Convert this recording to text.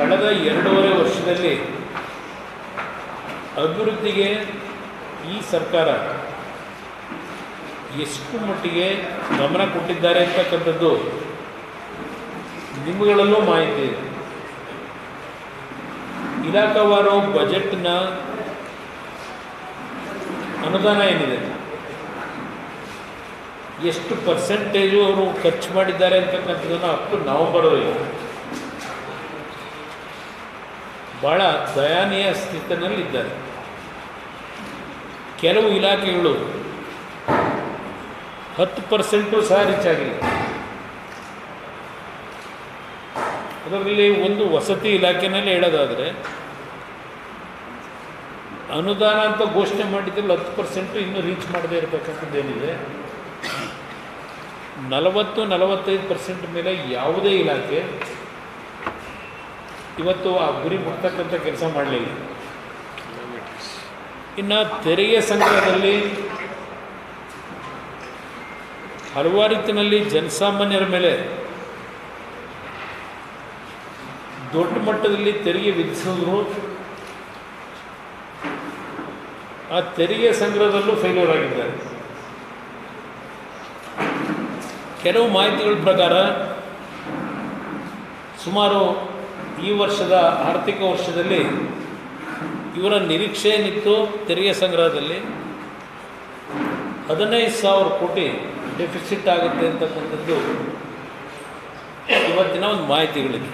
ಕಳೆದ ಎರಡೂವರೆ ವರ್ಷದಲ್ಲಿ ಅಭಿವೃದ್ಧಿಗೆ ಈ ಸರ್ಕಾರ ಎಷ್ಟು ಮಟ್ಟಿಗೆ ಗಮನ ಕೊಟ್ಟಿದ್ದಾರೆ ಅಂತಕ್ಕಂಥದ್ದು ನಿಮ್ಮಗಳಲ್ಲೂ ಮಾಹಿತಿ ಇದೆ. ಇಲಾಖಾವಾರು ಬಜೆಟ್ನ ಅನುದಾನ ಏನಿದೆ? ಎಷ್ಟು ಪರ್ಸೆಂಟೇಜು ಅವರು ಖರ್ಚು ಮಾಡಿದ್ದಾರೆ ಅಂತಕ್ಕಂಥದ್ದನ್ನು ಅಪ್ ಟು ನವಂಬರ್ವರೆಗೆ ಭಾಳ ದಯಾನೀಯ ಸ್ಥಿತಿನಲ್ಲಿದ್ದಾರೆ. ಕೆಲವು ಇಲಾಖೆಗಳು ಹತ್ತು ಪರ್ಸೆಂಟು ಸಹ ರೀಚ್ ಅದರಲ್ಲಿ ಒಂದು ವಸತಿ ಇಲಾಖೆನಲ್ಲಿ ಹೇಳೋದಾದರೆ, ಅನುದಾನ ಅಂತ ಘೋಷಣೆ ಮಾಡಿದ್ರಲ್ಲಿ ಹತ್ತು ಪರ್ಸೆಂಟು ಇನ್ನೂ ರೀಚ್ ಮಾಡದೇ ಇರತಕ್ಕಂಥದ್ದು ಏನಿದೆ? ನಲವತ್ತು ನಲವತ್ತೈದು ಪರ್ಸೆಂಟ್ ಮೇಲೆ ಯಾವುದೇ ಇಲಾಖೆ ಇವತ್ತು ಆ ಗುರಿ ಮುಟ್ತಕ್ಕಂಥ ಕೆಲಸ ಮಾಡಲಿಲ್ಲ ಇನ್ನು ತೆರಿಗೆ ಸಂಗ್ರಹದಲ್ಲಿ ಹಲವಾರು ರೀತಿಯಲ್ಲಿ ಜನಸಾಮಾನ್ಯರ ಮೇಲೆ ದೊಡ್ಡ ಮಟ್ಟದಲ್ಲಿ ತೆರಿಗೆ ವಿಧಿಸಿದ್ರು. ಆ ತೆರಿಗೆ ಸಂಗ್ರಹದಲ್ಲೂ ಫೇಲ್ಯೂರ್ ಆಗಿದ್ದಾರೆ. ಕೆಲವು ಮಾಹಿತಿಗಳ ಪ್ರಕಾರ ಸುಮಾರು ಈ ವರ್ಷದ ಆರ್ಥಿಕ ವರ್ಷದಲ್ಲಿ ಇವರ ನಿರೀಕ್ಷೆ ಏನಿತ್ತು ತೆರಿಗೆ ಸಂಗ್ರಹದಲ್ಲಿ? ಹದಿನೈದು ಸಾವಿರ ಕೋಟಿ ಡೆಫಿಸಿಟ್ ಆಗುತ್ತೆ ಅಂತಕ್ಕಂಥದ್ದು ಇವತ್ತಿನ ಒಂದು ಮಾಹಿತಿಗಳಿದೆ